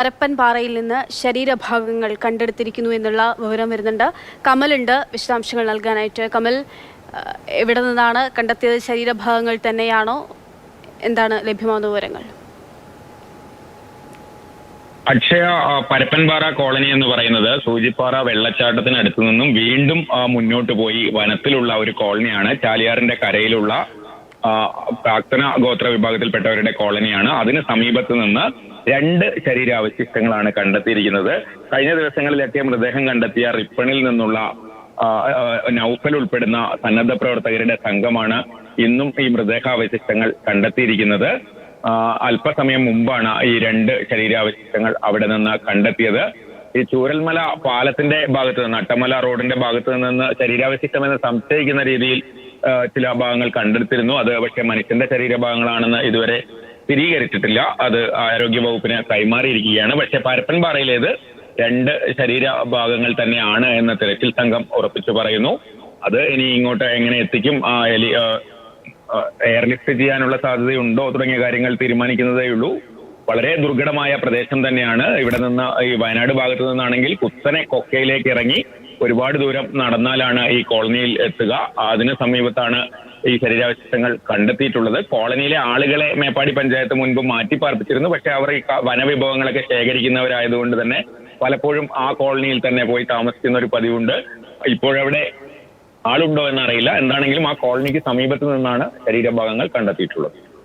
പരപ്പൻ പാറയിൽ നിന്ന് ശരീരഭാഗങ്ങൾ കണ്ടെടുത്തിരിക്കുന്നു എന്നുള്ള വിവരം വരുന്നുണ്ട്. കമലുണ്ട് വിശദാംശങ്ങൾ നൽകാനായിട്ട്. കമൽ എവിടെ നിന്നാണ് കണ്ടെത്തിയത്? ശരീരഭാഗങ്ങൾ തന്നെയാണോ? എന്താണ് ലഭ്യമാകുന്ന വിവരങ്ങൾ? അക്ഷയ പരപ്പൻപാറ കോളനി എന്ന് പറയുന്നത് സൂചിപ്പാറ വെള്ളച്ചാട്ടത്തിനടുത്തു നിന്നും വീണ്ടും മുന്നോട്ട് പോയി വനത്തിലുള്ള ഒരു കോളനിയാണ്. ചാലിയാറിന്റെ കരയിലുള്ള പ്രാക്തന ഗോത്ര വിഭാഗത്തിൽപ്പെട്ടവരുടെ കോളനിയാണ്. അതിന് സമീപത്ത് നിന്ന് രണ്ട് ശരീരാവശിഷ്ടങ്ങളാണ് കണ്ടെത്തിയിരിക്കുന്നത്. കഴിഞ്ഞ ദിവസങ്ങളിലൊക്കെ മൃതദേഹം കണ്ടെത്തിയ റിപ്പണിൽ നിന്നുള്ള നൗഫൽ ഉൾപ്പെടുന്ന സന്നദ്ധ പ്രവർത്തകരുടെ സംഘമാണ് ഇന്നും ഈ മൃതദേഹാവശിഷ്ടങ്ങൾ കണ്ടെത്തിയിരിക്കുന്നത്. അല്പസമയം മുമ്പാണ് ഈ രണ്ട് ശരീരാവശിഷ്ടങ്ങൾ അവിടെ നിന്ന് കണ്ടെത്തിയത്. ഈ ചൂരൽമല പാലത്തിന്റെ ഭാഗത്ത് നിന്ന് അട്ടമല റോഡിന്റെ ഭാഗത്ത് നിന്ന് ശരീരാവശിഷ്ടം എന്ന് സംശയിക്കുന്ന രീതിയിൽ ചില ഭാഗങ്ങൾ കണ്ടെടുത്തിരുന്നു. അത് പക്ഷേ മനുഷ്യന്റെ ശരീരഭാഗങ്ങളാണെന്ന് ഇതുവരെ സ്ഥിരീകരിച്ചിട്ടില്ല. അത് ആരോഗ്യ വകുപ്പിന് കൈമാറിയിരിക്കുകയാണ്. പക്ഷേ പരപ്പൻപാറയിലേത് രണ്ട് ശരീര ഭാഗങ്ങൾ തന്നെയാണ് എന്ന് തിരച്ചിൽ സംഘം ഉറപ്പിച്ചു പറയുന്നു. അത് ഇനി ഇങ്ങോട്ട് എങ്ങനെ എത്തിക്കും? എലി എയർലിഫ്റ്റ് ചെയ്യാനുള്ള സാധ്യതയുണ്ടോ തുടങ്ങിയ കാര്യങ്ങൾ തീരുമാനിക്കുന്നതേ ഉള്ളൂ. വളരെ ദുർഘടമായ പ്രദേശം തന്നെയാണ്. ഇവിടെ നിന്ന് ഈ വയനാട് ഭാഗത്തു നിന്നാണെങ്കിൽ കുത്തനെ കൊക്കയിലേക്ക് ഇറങ്ങി ഒരുപാട് ദൂരം നടന്നാലാണ് ഈ കോളനിയിൽ എത്തുക. അതിന് സമീപത്താണ് ഈ ശരീരാവശിഷ്ടങ്ങൾ കണ്ടെത്തിയിട്ടുള്ളത്. കോളനിയിലെ ആളുകളെ മേപ്പാടി പഞ്ചായത്ത് മുൻപ് മാറ്റി പാർപ്പിച്ചിരുന്നു. പക്ഷെ അവർ ഈ വനവിഭവങ്ങളൊക്കെ ശേഖരിക്കുന്നവരായതുകൊണ്ട് തന്നെ പലപ്പോഴും ആ കോളനിയിൽ തന്നെ പോയി താമസിക്കുന്ന ഒരു പതിവുണ്ട്. ഇപ്പോഴവിടെ ആളുണ്ടോ എന്നറിയില്ല. എന്താണെങ്കിലും ആ കോളനിക്ക് സമീപത്ത് നിന്നാണ് ശരീരഭാഗങ്ങൾ കണ്ടെത്തിയിട്ടുള്ളത്.